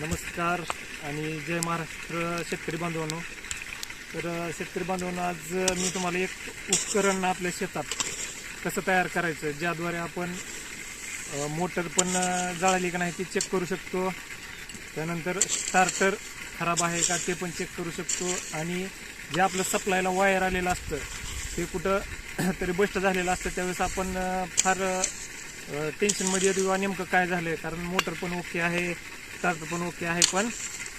नमस्कार आणि जय महाराष्ट्र शेतकरी बांधवांनो. तर शेतकरी बांधवांनो आज मी तुम्हाला एक उपकरण आपल्या शेतात कसं तयार करायचं ज्याद्वारे आपण मोटर पण जाळली का नाही ती चेक करू शकतो. त्यानंतर स्टार्टर खराब आहे का ते पण चेक करू शकतो. आणि जे आपलं सप्लायला वायर आलेलं असतं ते कुठं तरी बस्ट झालेलं असतं त्यावेळेस आपण फार टेन्शनमध्ये येतो किंवा नेमकं काय झालं आहे कारण मोटर पण ओके आहे. स्टार्ट पण ओके आहे पण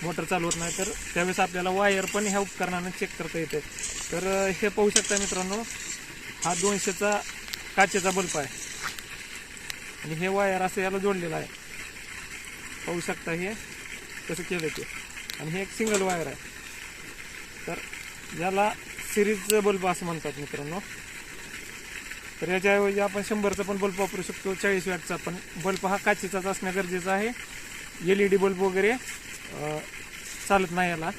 मोटर चालू होत नाही. तर त्यावेळेस आपल्याला वायर पण ह्या उपकरणानं चेक करता येते. तर हे पाहू शकता मित्रांनो हा दोनशेचा काचेचा बल्ब आहे. आणि हे वायर असं याला जोडलेलं आहे. पाहू शकता हे कसं केलं ते. आणि हे एक सिंगल वायर आहे. तर याला सिरीज बल्ब असं म्हणतात मित्रांनो. तर याच्याऐवजी आपण शंभरचा पण बल्ब वापरू शकतो चाळीस वॅटचा पण. बल्ब हा काचेचाच असणं गरजेचं आहे. एल ई डी बल्ब वगैरे चालत नाही याला.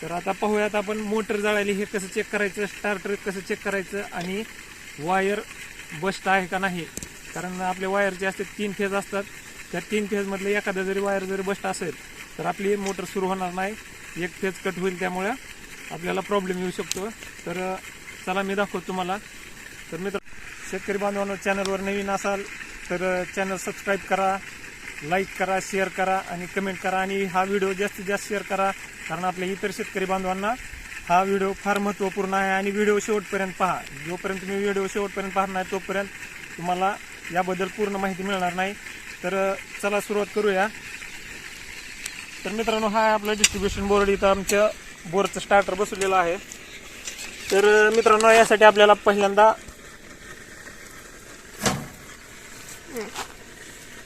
तर आता पाहूयात आपण मोटर जळायली हे कसं चेक करायचं स्टार्टर कसं चेक करायचं आणि वायर बस्ट आहे का नाही. कारण आपल्या वायरचे असते तीन फेज असतात. त्या तीन फेजमधलं एखादा जरी वायर जरी बस्ट असेल तर आपली मोटर सुरू होणार नाही. एक फेज कट होईल त्यामुळे आपल्याला प्रॉब्लेम येऊ शकतो. तर चला मी दाखवतो तुम्हाला. तर मित्र शेतकरी बांधवांनो चॅनलवर नवीन असाल तर चॅनल सबस्क्राईब करा. लाईक करा शेअर करा आणि कमेंट करा आणि हा व्हिडिओ जास्तीत जास्त शेअर करा. कारण आपल्या इतर शेतकरी बांधवांना हा व्हिडिओ फार महत्त्वपूर्ण आहे आणि व्हिडिओ शेवटपर्यंत पहा. जोपर्यंत तुम्ही व्हिडिओ शेवटपर्यंत पाहणार नाही तोपर्यंत तुम्हाला याबद्दल पूर्ण माहिती मिळणार नाही. तर चला सुरुवात करूया. तर मित्रांनो हा आपलं आपला डिस्ट्रीब्युशन बोर्ड इथं आमच्या बोरचं स्टार्टर बसवलेलं आहे. तर मित्रांनो यासाठी आपल्याला पहिल्यांदा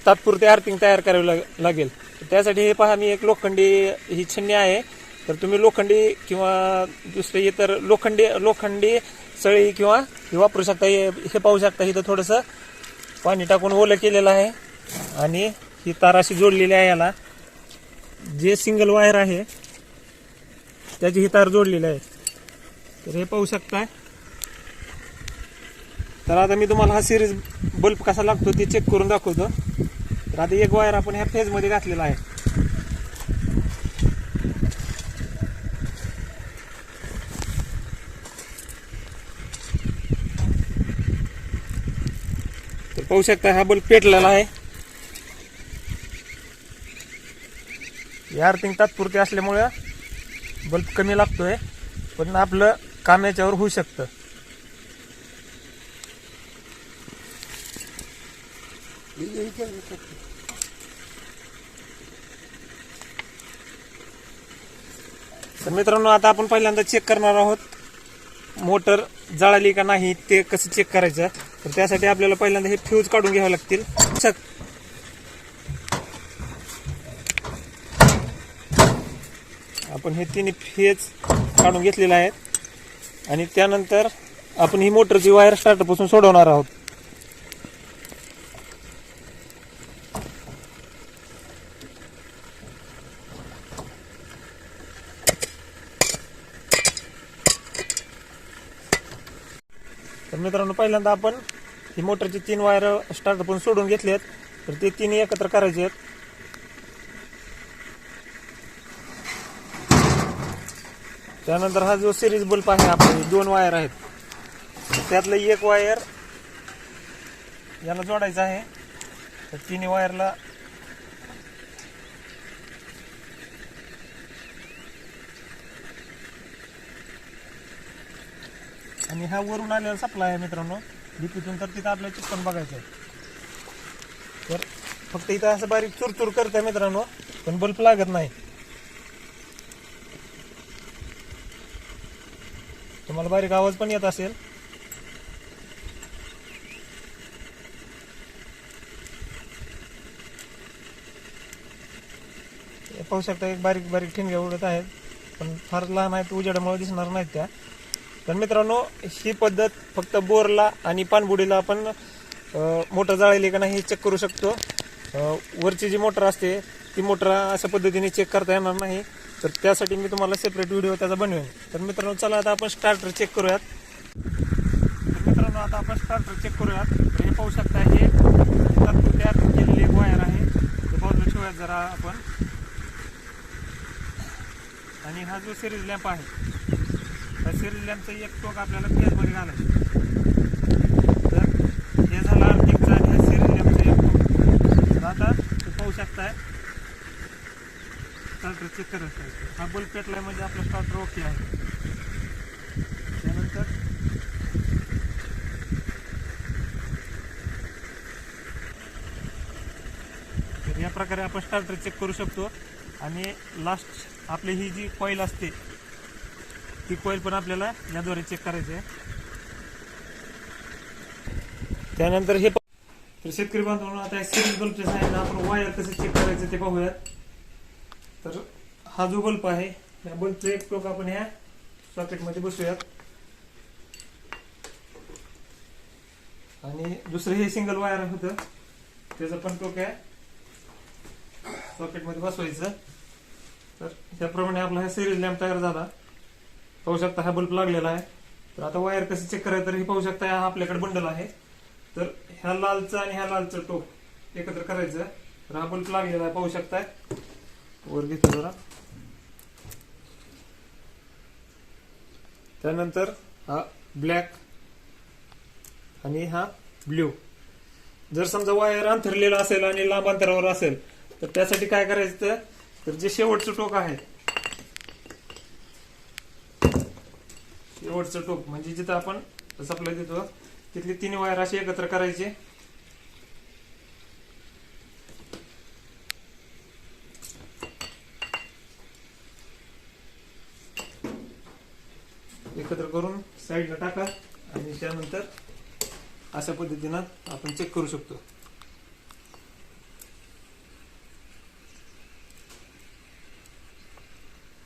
तात्पुरते अर्थिंग तयार करावी लाग- लागेल. तर त्यासाठी हे पहा मी एक लोखंडी ही छन्नी आहे. तर तुम्ही लोखंडी किंवा दुसरे इतर लोखंडी लोखंडी सळी किंवा हे वापरू शकता. हे हे पाहू शकता इथं थोडंसं पाणी टाकून ओलं केलेलं आहे. आणि ही तार अशी जोडलेली आहे याला. जे सिंगल वायर आहे त्याची ही तार जोडलेली आहे. तर हे पाहू शकताय तर आता मी तुम्हाला हा सिरीज बल्ब कसा लागतो ते चेक करून दाखवतो. तर आता एक वायर आपण ह्या फेजमध्ये घातलेला आहे. तर पाहू शकता हा बल्ब पेटलेला आहे. या अर्थिंग तात्पुरते असल्यामुळं बल्ब कमी लागतोय पण आपलं काम याच्यावर होऊ शकतं. तर मित्रांनो आता आपण पहिल्यांदा चेक करणार आहोत मोटर जळाली का नाही ते कसं चेक करायचं? तर त्यासाठी आपल्याला पहिल्यांदा हे फ्यूज काढून घ्यावे लागतील. चक. आपण हे तिन्ही फेज काढून घेतलेले आहेत. आणि त्यानंतर आपण ही मोटरची वायर स्टार्टरपासून सोडवणार आहोत. मित्रांनो पहिल्यांदा आपण ही मोटरची तीन वायर स्टार्टर पण सोडून घेतले आहेत तर ते तीन एकत्र करायचे आहेत. त्यानंतर हा जो सिरीज बल्ब आहे आपले दोन वायर आहेत. त्यातलं एक वायर याला जोडायचं आहे. तर तिन्ही वायरला आणि हा वरून आलेला सप्लाय आहे मित्रांनो. डीपीतून तर तिथं आपल्याला चिकन बघायचं आहे. तर फक्त इथं असं बारीक चुरचूर करत आहे मित्रांनो पण बल्ब लागत नाही. तुम्हाला बारीक आवाज पण येत असेल. हे पाहू शकता एक बारीक बारीक ठिणग्या उडत आहेत पण फार लहान आहेत उजेडामुळे दिसणार नाहीत त्या. तर मित्रांनो ही पद्धत फक्त बोरला आणि पाणबुडीला आपण मोटर जाळली का नाही हे चेक करू शकतो. वरची जी मोटर असते ती मोटर अशा पद्धतीने चेक करता येणार नाही. तर त्यासाठी मी तुम्हाला सेपरेट व्हिडिओ त्याचा बनवेन. तर मित्रांनो चला आता आपण स्टार्टर चेक करूयात. तर मित्रांनो आता आपण स्टार्टर चेक करूयात. हे पाहू शकता हे तात्पुरते केलेली एक वायर आहे. ते बाजूला ठेवूयात जरा आपण. आणि हा जो सिरीज लॅम्प आहे त्या एक टोक आपल्याला पेअरमध्ये घालायचं. तर हे झालं अर्थिंगचं आणि ह्या सिरीज एक टोक. तर आता तू पाहू शकताय. स्टार्टर चेक करत हा बल्ब पेटलाय म्हणजे आपलं स्टार्टर ओके आहे. त्यानंतर तर या प्रकारे आपण स्टार्टर चेक करू शकतो. आणि लास्ट आपली ही जी कॉईल असते ती कॉईल पण आपल्याला याद्वारे चेक करायची आहे. त्यानंतर हे तर शेतकरी बांधवांना आता सिरीज बल्बच्या साहाय्याने आपण वायर कसं चेक करायचं ते पाहूयात. तर हा जो बल्ब आहे या बल्बचं एक टोक आपण ह्या सॉकेटमध्ये बसूयात. आणि दुसरं हे सिंगल वायर होतं. त्याचं पण टोक आहे. सॉकेटमध्ये बसवायचं. तर त्याप्रमाणे आपला हा सिरीज लॅम्प तयार झाला. पाहू शकता हा बल्ब लागलेला आहे. तर आता वायर कसं चेक करायचं तर हे पाहू शकता हा आपल्याकडे बंडल आहे. तर ह्या लालचं आणि ह्या लालचं टोक एकत्र करायचं. तर हा बल्ब लागलेला आहे पाहू शकताय वर घेतो जरा. त्यानंतर हा ब्लॅक आणि हा ब्ल्यू जर समजा वायर अंथरलेला असेल आणि लांब अंतरावर असेल तर त्यासाठी काय करायचं? तर जे शेवटचं टोक आहे शेवटचं टोक म्हणजे जिथं आपण सप्लाय देतो तिथली तिन्ही वायर अशी एकत्र करायचे. एकत्र करून साईडला टाका आणि त्यानंतर अशा पद्धतीनं आपण चेक करू शकतो.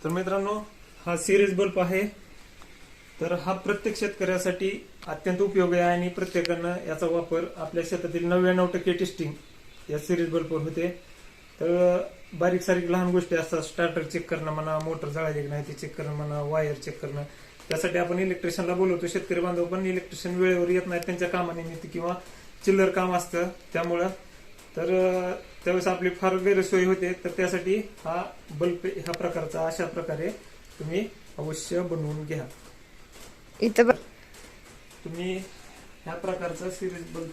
तर मित्रांनो हा सिरीज बल्ब आहे. तर हा प्रत्येक शेतकऱ्यासाठी अत्यंत उपयोगी आहे आणि प्रत्येकानं याचा वापर आपल्या शेतातील नव्याण्णव टक्के टेस्टिंग या सिरीज बल्बवर होते. तर बारीक सारीक लहान गोष्टी असतात. स्टार्टर चेक करणं म्हणा मोटर जळाली की नाही ते चेक करणं म्हणा वायर चेक करणं. त्यासाठी आपण इलेक्ट्रिशियनला बोलवतो. शेतकरी बांधव पण इलेक्ट्रिशियन वेळेवर येत नाही त्यांच्या कामानिमित्त किंवा चिल्लर काम असतं त्यामुळं. तर त्यावेळेस आपली फार गैरसोय होते. तर त्यासाठी हा बल्ब ह्या प्रकारचा अशा प्रकारे तुम्ही अवश्य बनवून घ्या. इथं बघ. तुम्ही ह्या प्रकारचा सिरीज बघ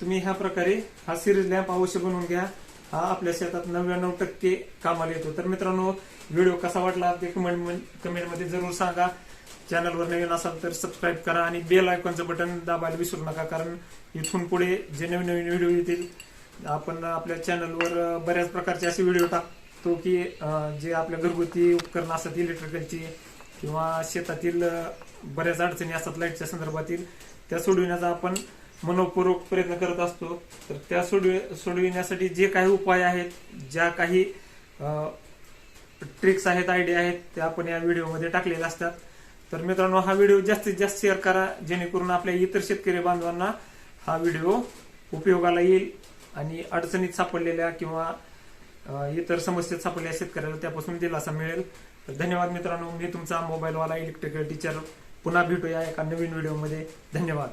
तुम्ही ह्या प्रकारे हा सिरीज लॅम्प अवश्य बनवून घ्या. हा आपल्या शेतात नव्याण्णव टक्के कामाला येतो. तर मित्रांनो व्हिडिओ कसा वाटला ते कमेंट कमेंटमध्ये जरूर सांगा. चॅनलवर नवीन असाल तर सबस्क्राईब करा आणि बेल आयकॉनचं बटन दाबायला विसरू नका कारण इथून पुढे जे नवीन नवीन व्हिडिओ येतील आपण आपल्या चॅनलवर बऱ्याच प्रकारचे असे व्हिडिओ टाकतो की जे आपल्या घरगुती उपकरणं असतात इलेक्ट्रिकलची किंवा शेतातील बऱ्याच अडचणी असतात लाईटच्या संदर्भातील त्या सोडविण्याचा आपण मनोपूर्वक प्रयत्न करत असतो. तर त्या सोडवि सोडविण्यासाठी जे काही उपाय आहेत ज्या काही ट्रिक्स आहेत आयडिया आहेत त्या आपण या व्हिडिओमध्ये टाकलेल्या असतात. तर मित्रांनो हा व्हिडिओ जास्तीत जास्त शेअर करा जेणेकरून आपल्या इतर शेतकरी बांधवांना हा व्हिडिओ उपयोगाला येईल आणि अडचणीत सापडलेल्या किंवा इतर समस्येत सापडलेल्या शेतकऱ्याला त्यापासून दिलासा मिळेल. तर धन्यवाद मित्रांनो मी तुमचा मोबाईलवाला इलेक्ट्रिकल टीचर पुन्हा भेटूया एका नवीन व्हिडिओमध्ये. धन्यवाद.